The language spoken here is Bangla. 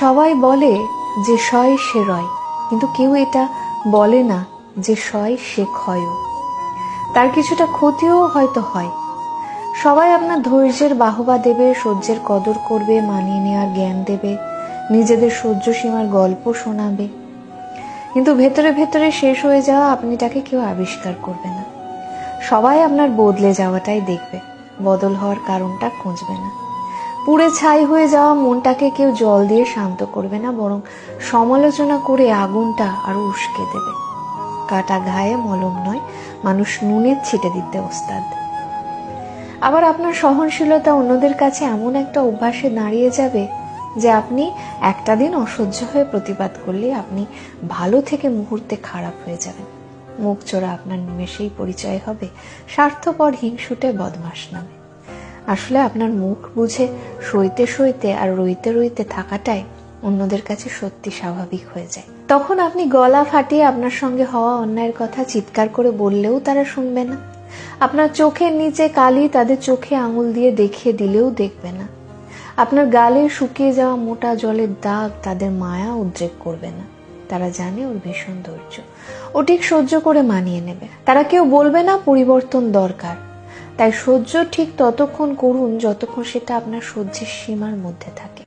সবাই বলে যে সয় সে রয়, কিন্তু কেউ এটা বলে না যে সয় সে ক্ষয়ও তার কিছুটা ক্ষতিও হয়তো হয়। সবাই আপনার ধৈর্যের বাহবা দেবে, সহ্যের কদর করবে, মানিয়ে নেওয়ার জ্ঞান দেবে, নিজেদের সহ্য সীমার গল্প শোনাবে। কিন্তু ভেতরে ভেতরে শেষ হয়ে যাওয়া আপনি তাকে কেউ আবিষ্কার করবে না। সবাই আপনার বদলে যাওয়াটাই দেখবে। বদল হওয়ার কারণটা খুঁজবে না। পুড়ে ছাই হয়ে যাওয়া মনটাকে কেউ জল দিয়ে শান্ত করবে না, বরং সমালোচনা করে আগুনটা আরও উস্কে দেবে। কাটা ঘায়ে মলম নয়, মানুষ নুনের ছিটে দিতে ওস্তাদ। আবার আপনার সহনশীলতা অন্যদের কাছে এমন একটা অভ্যাসে দাঁড়িয়ে যাবে যে আপনি একটা দিন অসহ্য হয়ে প্রতিবাদ করলে আপনি ভালো থেকে মুহূর্তে খারাপ হয়ে যাবেন। মুখ চোরা আপনার নিমেষেই পরিচয় হবে। স্বার্থপর হিংসুটে বদমাস নামে। আসলে আপনার মুখ বুঝে সইতে সইতে আর রইতে রইতে থাকাটাই অন্যদের কাছে সত্যি স্বাভাবিক হয়ে যায়। তখন আপনি গলা ফাটিয়ে আপনার সঙ্গে হওয়া অন্যায়ের কথা চিৎকার করে বললেও তারা শুনবে না। আপনার চোখের নিচে কালি তাদের চোখে আঙুল দিয়ে দেখিয়ে দিলেও দেখবে না। আপনার গালে শুকিয়ে যাওয়া মোটা জলের দাগ তাদের মায়া উদ্রেক করবে না। তারা জানে ওর ভীষণ ধৈর্য। ও ঠিক সহ্য করে মানিয়ে নেবে। তারা কেউ বলবে না পরিবর্তন দরকার। তাই সহ্য ঠিক ততক্ষণ করুন যতক্ষণ সেটা আপনার সহ্যের সীমার মধ্যে থাকে।